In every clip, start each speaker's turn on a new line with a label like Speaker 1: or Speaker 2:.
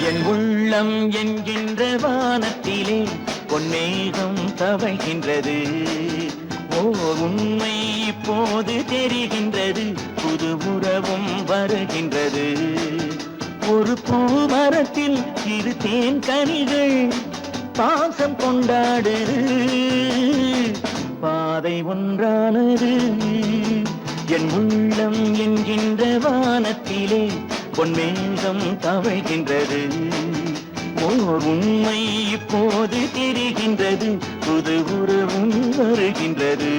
Speaker 1: என் உள்ளம் என்கின்ற வானத்திலே பொன்னேகம் தவைகின்றது ஓ உண்மை இப்போது தெரிகின்றது. புது உறவும் வருகின்றது. ஒரு பூமரத்தில் இரு தேன் கனிகள் பாசம் கொண்டாடுது. பாதை ஒன்றானது. என் உள்ளம் என்கின்ற வானத்திலே பொன்மேகம் தவைகின்றது ஓர் உண்மை இப்போது தெரிகின்றது. புது உறவும் வருகின்றது.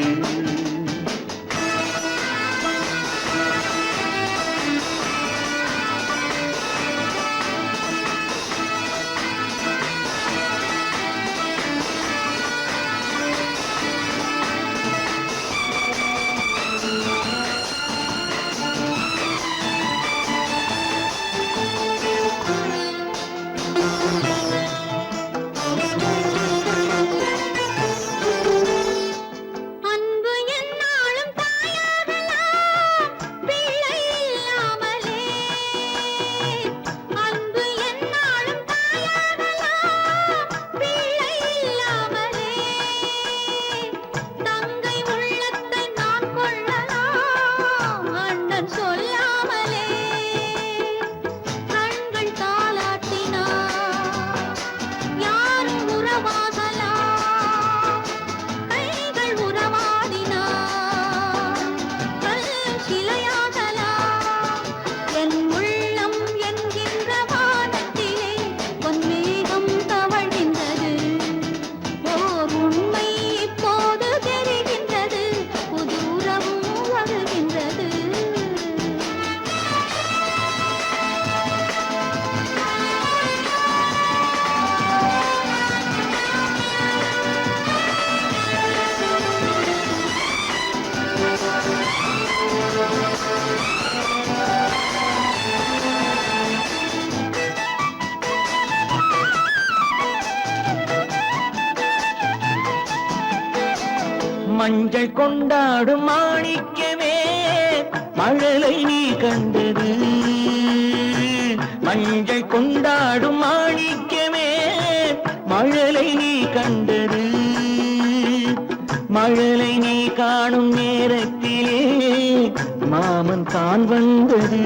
Speaker 1: மஞ்சள் கொண்டாடும் மாணிக்கமே மழலை நீ கண்டது. மஞ்சள் கொண்டாடும் மாணிக்கமே மழலை நீ கண்டது. மழலை நீ காணும் நேரத்திலே மாமன் தான் வந்தது.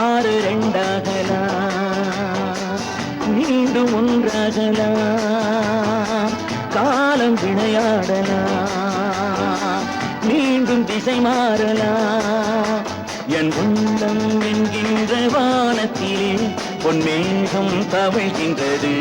Speaker 1: ஆறு ரெண்டாகலாம் மீண்டும் ஒன்றாகலாம் காலம் விளையாடலாம் மீண்டும் திசை மாறலாம் என் உள்ளம் என்கின்ற வானத்திலே பொன்மேகம் தவழ்கின்றது.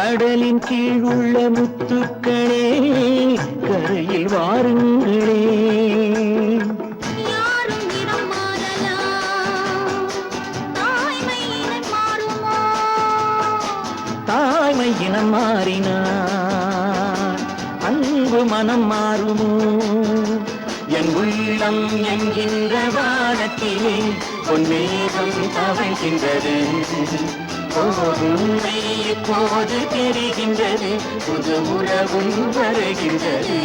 Speaker 1: கடலின் கீழ் உள்ள முத்துக்களே கரையில் வாருங்களே. தாய்மை இனம் மாறினார் அன்பு மனம் மாறுமோ? என் உள்ளம் என்கின்ற வானத்திலே பொன்மேகம் தவழ்கின்றது. உண்மை இப்போது தெரிகின்றது புது உறவும் வருகின்றது.